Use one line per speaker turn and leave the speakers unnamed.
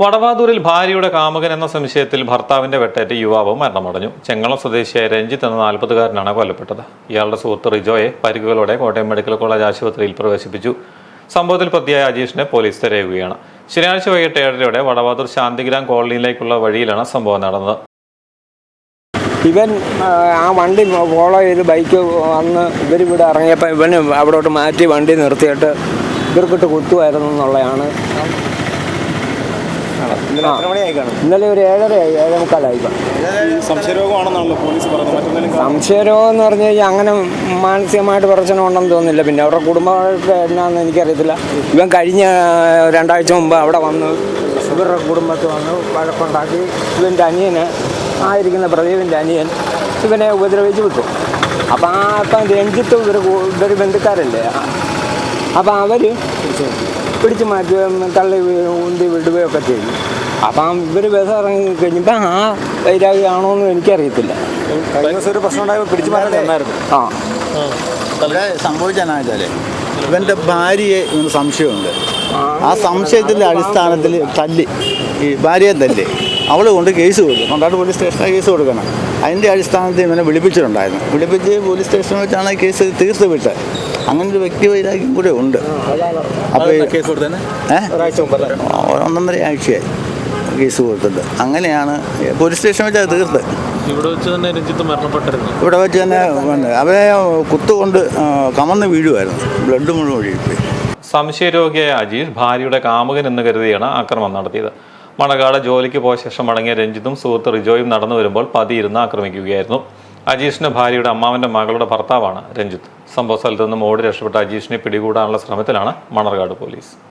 വടവാതൂരിൽ ഭാര്യയുടെ കാമുകൻ എന്ന സംശയത്തിൽ ഭർത്താവിന്റെ വെട്ടേറ്റ് യുവാവ് മരണമടഞ്ഞു. ചെങ്ങളം സ്വദേശിയായ രഞ്ജിത്ത് എന്ന നാൽപ്പതുകാരനാണ് കൊല്ലപ്പെട്ടത്. ഇയാളുടെ സുഹൃത്ത് റിജോയെ പരിക്കുകളോടെ കോട്ടയം മെഡിക്കൽ കോളേജ് ആശുപത്രിയിൽ പ്രവേശിപ്പിച്ചു. സംഭവത്തിൽ പ്രതിയായ അജീഷിനെ പോലീസ് തിരയുകയാണ്. ശനിയാഴ്ച വൈകിട്ട് ഏഴരയോടെ വടവാതൂർ ശാന്തിഗ്രാം കോളനിയിലേക്കുള്ള വഴിയിലാണ് സംഭവം നടന്നത്.
ഇവൻ ആ, വണ്ടി ഫോളോ ചെയ്ത് ബൈക്ക് വന്ന് ഇവരിവിടെ ഇറങ്ങിയപ്പോൾ ഇവന് അവിടോട്ട് മാറ്റി വണ്ടി നിർത്തിയിട്ട് ഇവർക്കിട്ട് കുത്തുമായിരുന്നു എന്നുള്ളതാണ്.
ഇന്നലെ
ഒരു ഏഴരയായി ഏഴേ മുക്കാലായി
സംശയ
സംശയരോഗം എന്ന് പറഞ്ഞു കഴിഞ്ഞാൽ അങ്ങനെ മാനസികമായിട്ട് പ്രശ്നം ഉണ്ടെന്ന് തോന്നുന്നില്ല. പിന്നെ അവരുടെ കുടുംബമായിട്ട് എന്നാന്ന് എനിക്കറിയത്തില്ല. ഇവൻ കഴിഞ്ഞ രണ്ടാഴ്ച മുമ്പ് അവിടെ വന്ന് ഇവരുടെ കുടുംബത്തിൽ വന്ന് വഴക്കുണ്ടാക്കി. ഇവന്റെ അനിയന് ആയിരിക്കുന്ന പ്രദീപിന്റെ അനിയൻ ഇവനെ ഉപദ്രവിച്ച് വിട്ടു. അപ്പം ആ അപ്പം രഞ്ജിത്ത് ഇവർ ഇവർ ബന്ധുക്കാരല്ലേ? അപ്പം അവർ പിടിച്ചു മാറ്റുകയും തള്ളി ഉന്തി ഒക്കെ ചെയ്തു. അപ്പം ഇവർ ബസ് ഇറങ്ങി കഴിഞ്ഞപ്പോൾ ആ വൈരാഗ്യമാണോ എന്ന് എനിക്കറിയത്തില്ല.
ഒരു പ്രശ്നം ഉണ്ടായപ്പോൾ പിടിച്ചു മാറ്റാൻ തന്നായിരുന്നു
ആ.
ഇവിടെ സംഭവിച്ചതെന്നു വെച്ചാൽ ഇവന്റെ ഭാര്യയെ ഇവന് സംശയമുണ്ട്. ആ. സംശയത്തിന്റെ അടിസ്ഥാനത്തിൽ തല്ലി ഈ ഭാര്യയെ തല്ലി. അവൾ കൊണ്ട് കേസ് കൊടുക്കും. കൊണ്ടാട്ട് പോലീസ് സ്റ്റേഷനിൽ കേസ് കൊടുക്കണം. അതിന്റെ അടിസ്ഥാനത്തിൽ ഇവനെ വിളിപ്പിച്ചിട്ടുണ്ടായിരുന്നു. വിളിപ്പിച്ച് പോലീസ് സ്റ്റേഷനിൽ വെച്ചാണ് കേസ് തീർത്ത് വിട്ട് അങ്ങനെ ഒരു വ്യക്തി വൈരാഗ്യം കൂടെ ഉണ്ട്. അപ്പോൾ
മുമ്പ്
ഒന്നൊന്നര ആഴ്ചയായി കേസ് കൊടുത്തിട്ട്. അങ്ങനെയാണ് പോലീസ് സ്റ്റേഷൻ വെച്ചാൽ തീർത്ത്.
ഇവിടെ വെച്ച് തന്നെ രഞ്ജിത്ത് മരണപ്പെട്ടിരുന്നു.
ഇവിടെ വെച്ച് തന്നെ വന്ന് അവരെ കുത്തുകൊണ്ട് കമന്ന് വീഴുമായിരുന്നു ബ്ലഡ് മുഴുവൻ ഒഴുകിപ്പോയി.
സംശയരോഗിയായ അജീഷ് ഭാര്യയുടെ കാമുകൻ എന്ന് കരുതിയാണ് ആക്രമണം നടത്തിയത്. മണകാട് ജോലിക്ക് പോയ ശേഷം മടങ്ങിയ രഞ്ജിത്തും സുഹൃത്ത് റിജോയും നടന്നു വരുമ്പോൾ പതിയിരുന്ന് ആക്രമിക്കുകയായിരുന്നു. അജീഷിന്റെ ഭാര്യയുടെ അമ്മാവന്റെ മകളുടെ ഭർത്താവാണ് രഞ്ജിത്ത്. സംഭവ സ്ഥലത്ത് നിന്നും ഓടി രക്ഷപ്പെട്ട അജീഷിനെ പിടികൂടാനുള്ള ശ്രമത്തിലാണ് മണർകാട് പോലീസ്.